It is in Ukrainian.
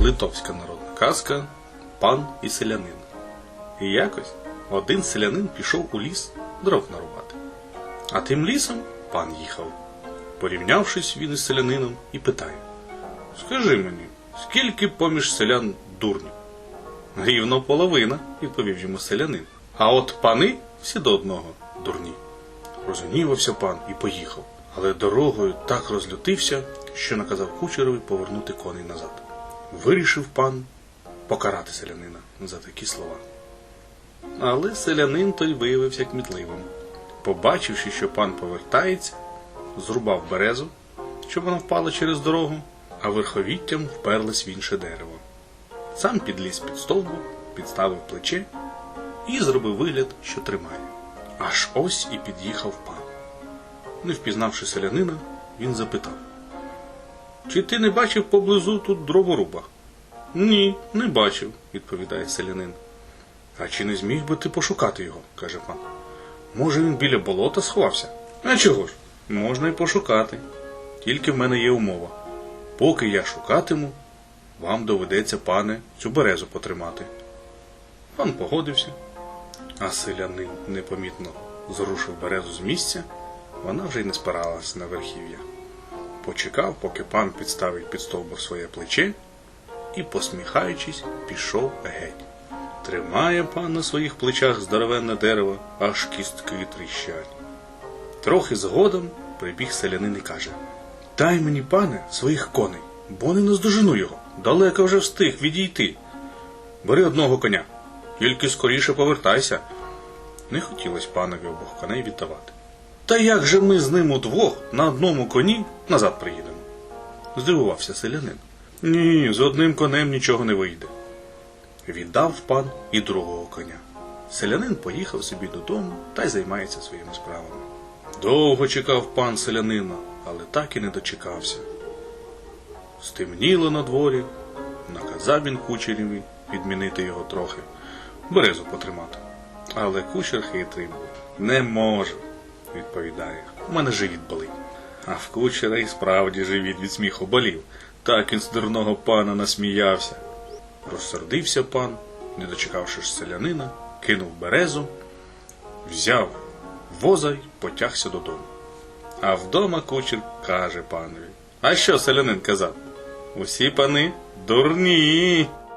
Литовська народна казка Пан і селянин. І якось один селянин пішов у ліс дров нарубати. А тим лісом пан їхав. Порівнявшись він із селянином і питає: Скажи мені, скільки поміж селян дурнів? Рівно половина, відповів йому селянин. А от пани всі до одного дурні. Розгнівався пан і поїхав, але дорогою так розлютився, що наказав кучерові повернути коней назад. Вирішив пан покарати селянина за такі слова. Але селянин той виявився кмітливим. Побачивши, що пан повертається, зрубав березу, щоб вона впала через дорогу, а верховіттям вперлась в інше дерево. Сам підліз під стовбу, підставив плече і зробив вигляд, що тримає. Аж ось і під'їхав пан. Не впізнавши селянина, він запитав: Чи ти не бачив поблизу тут дроворуба? Ні, не бачив, відповідає селянин. А чи не зміг би ти пошукати його? каже пан. Може, він біля болота сховався? А чого ж? Можна й пошукати. Тільки в мене є умова. Поки я шукатиму, вам доведеться, пане, цю березу потримати. Пан погодився, а селянин непомітно зрушив березу з місця, вона вже й не спиралась на верхів'я. Почекав, поки пан підставить під стовбур своє плече і, посміхаючись, пішов геть. Тримає пан на своїх плечах здоровенне дерево, аж кістки тріщать. Трохи згодом прибіг селянин і каже: Дай мені, пане, своїх коней, бо не наздожену його. Далеко вже встиг відійти. Бери одного коня, тільки скоріше повертайся. Не хотілося панові обох коней віддавати. Та як же ми з ним удвох на одному коні назад приїдемо? Здивувався селянин. Ні, з одним конем нічого не вийде. Віддав пан і другого коня. Селянин поїхав собі додому та й займається своїми справами. Довго чекав пан селянина, але так і не дочекався. Стемніло на дворі, наказав він кучереві підмінити його трохи, березу потримати. Але кучер хитрий був. Не можу, відповідає. У мене живіт болить. А в кучера і справді живіт від сміху болів. Так він з дурного пана насміявся. Розсердився пан, не дочекавши ж селянина, кинув березу, взяв воза й потягся додому. А вдома кучер каже панові: А що селянин казав? Усі пани дурні.